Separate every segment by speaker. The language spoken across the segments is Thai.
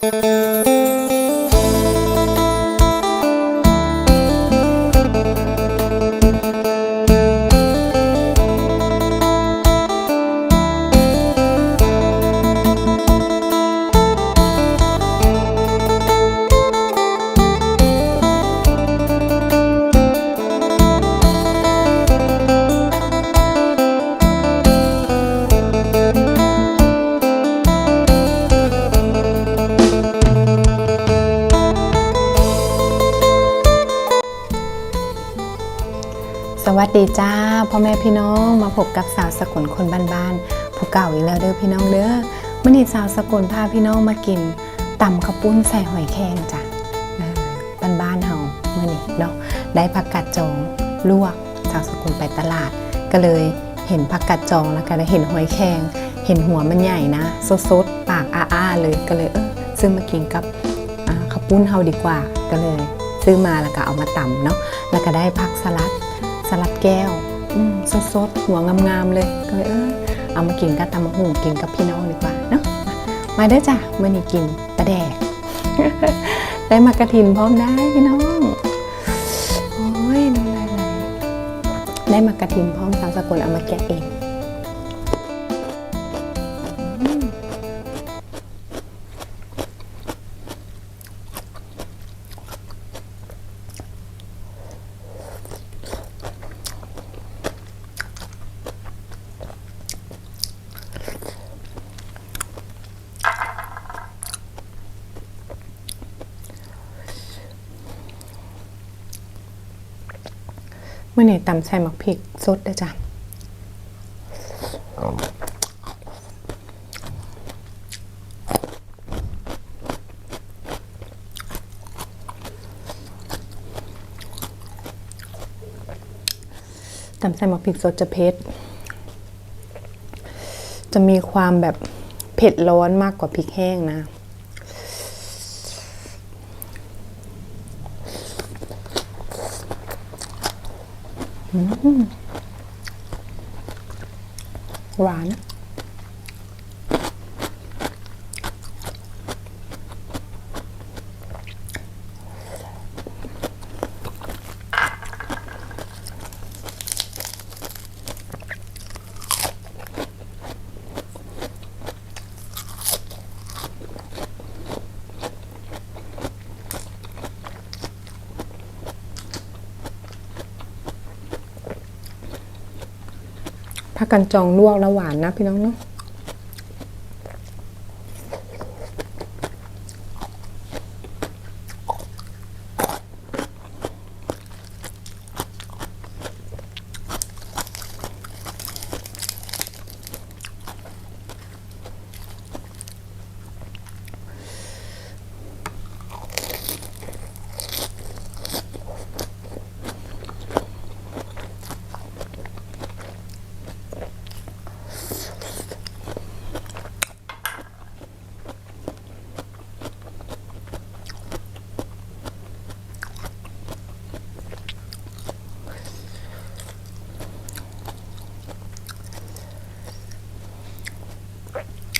Speaker 1: ส วัสดีจ้าพ่อแม่พี่น้องมาพบกับสาวสกุลคนบ้านๆผู้เก่าอีกแล้วเด้อพี่น้องเด้อมื่อนี้สาวสกุลพาพี่น้องมากินตำข้าวปุ้นใส่หอยแครงจ้ะบ้านๆเฮาเมื่อนี้เนาะได้ผักกาดจองลวกสาวสกุลไปตลาด ก็เลยเห็นผักกาดจองแล้วก็ได้เห็นหอยแครงเห็นหัวมันใหญ่นะสดๆปากอ้าๆเลยก็เลยเออซื้อมากินกับข้าวปุ้นเฮาดีกว่าก็เลย ซื้อมาแล้วก็เอามาตำเนาะแล้วก็ได้ผักสลัด สลัดแก้วสดสดหัวงามๆเลย ก็เลยเออเอามากินกับตำมะหูกินกับพี่น้องดีกว่าเนาะมาได้จ้ะเมื่อนี้กินปลาแดก ได้มากระถินพร้อมได้พี่น้องโอ้ยน้ำลายไหลได้มากระถินพร้อมสามสกุลเอามาแกะเอง มื่อนี้ตำใส่หมักพริกสดด้อจ้ะตำใส่หมักพริกสดจะเผ็ด จะมีความแบบเผ็ดร้อนมากกว่าพริกแห้งนะ หวาน ผักกันจองลวกแล้วหวานนะพี่น้องเนาะ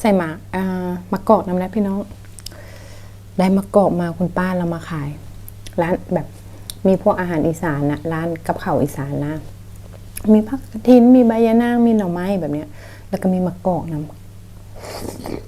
Speaker 1: ใส่หมากอ่ามะกอกน้ำนะพี่น้อง ได้มะกอกมาคุณป้าเรามาขาย ร้านแบบมีพวกอาหารอีสานนะร้านกับข้าวอีสานนะ มีผักกระถินมีใบยะนางมีหน่อไม้แบบเนี้ย แล้วก็มีมะกอกน้ำ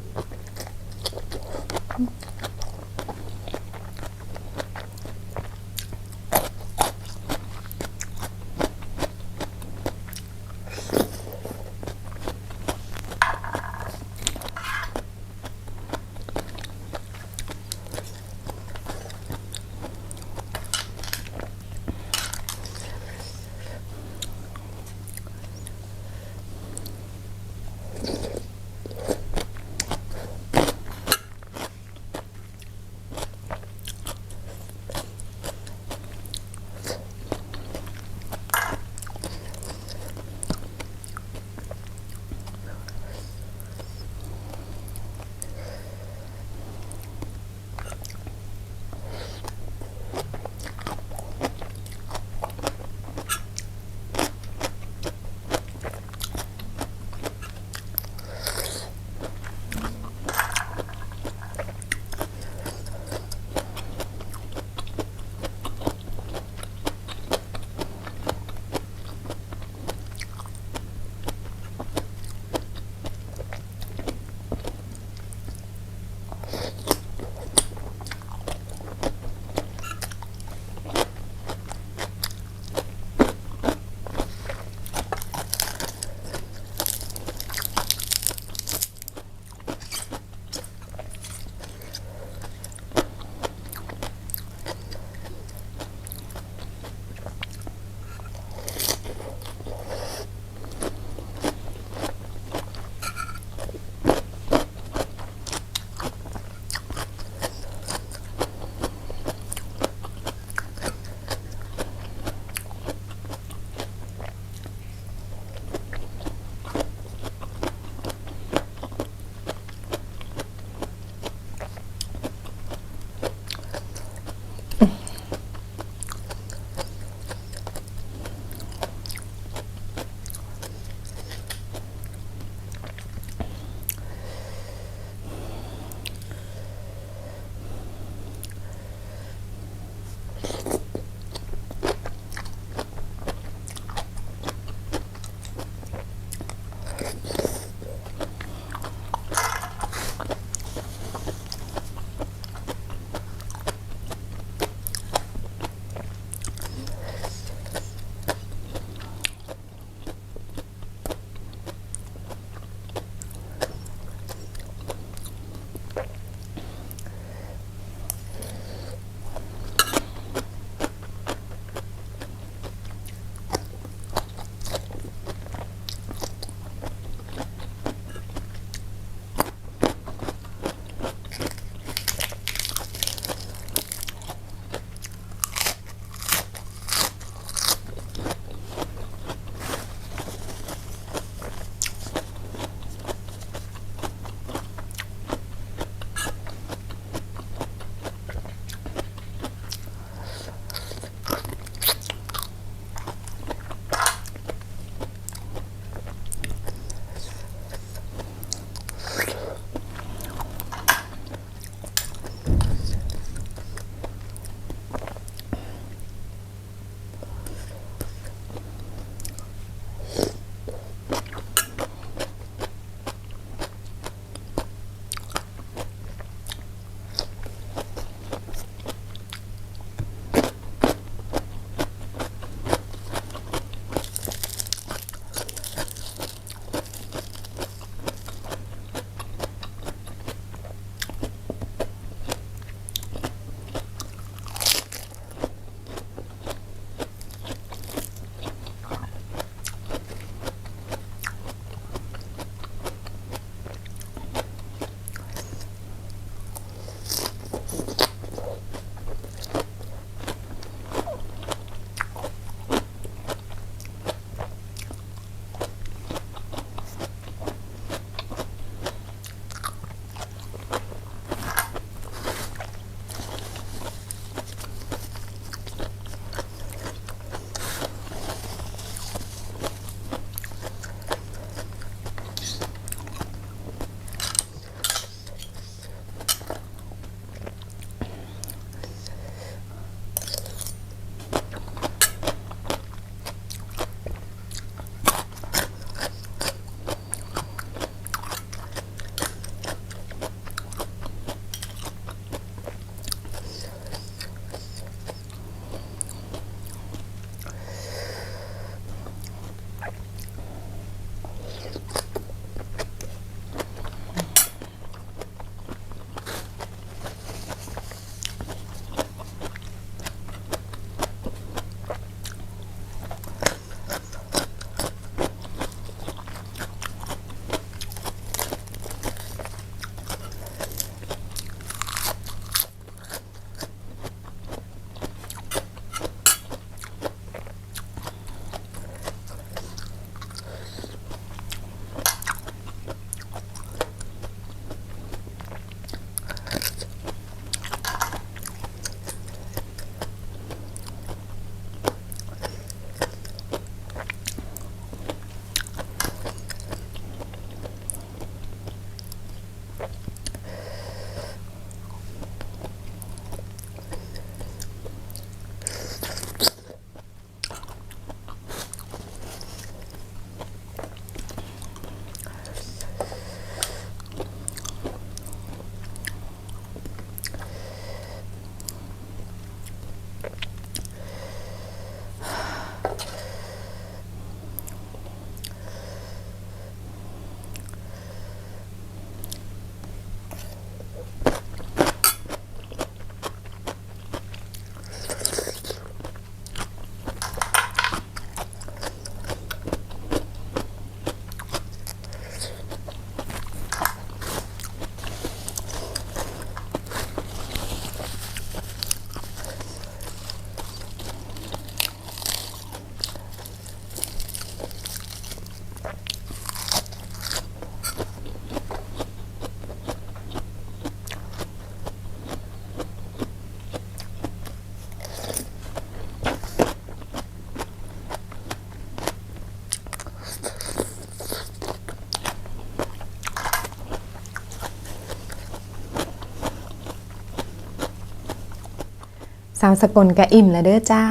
Speaker 1: สาวสกลกะอิ่มแล้วเด้อจ้า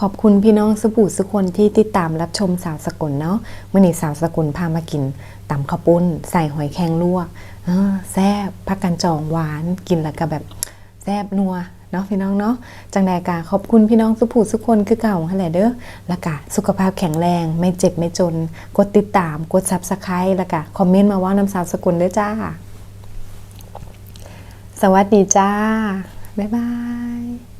Speaker 1: ขอบคุณพี่น้องสุบูสุคนที่ติดตามรับชมสาวสกลเนาะมื่อนี้สาวสกลพามากินตำข้าวปุ้น ใส่หอยแครงลวกแซ่บผักกันจองหวานกินแล้วก็แบบแซ่บนัวเนาะพี่น้องเนาะจังใดกาขอบคุณพี่น้องสุผูสุคนคือเก่าหั่นแหละเด้อแล้วก็สุขภาพแข็งแรงไม่เจ็บไม่จน กดติดตามกดซับสไครต์แล้วก็คอมเมนต์มาว่าน้ำสาวสกุลเด้อจ้า สวัสดีจ้า บ๊ายบาย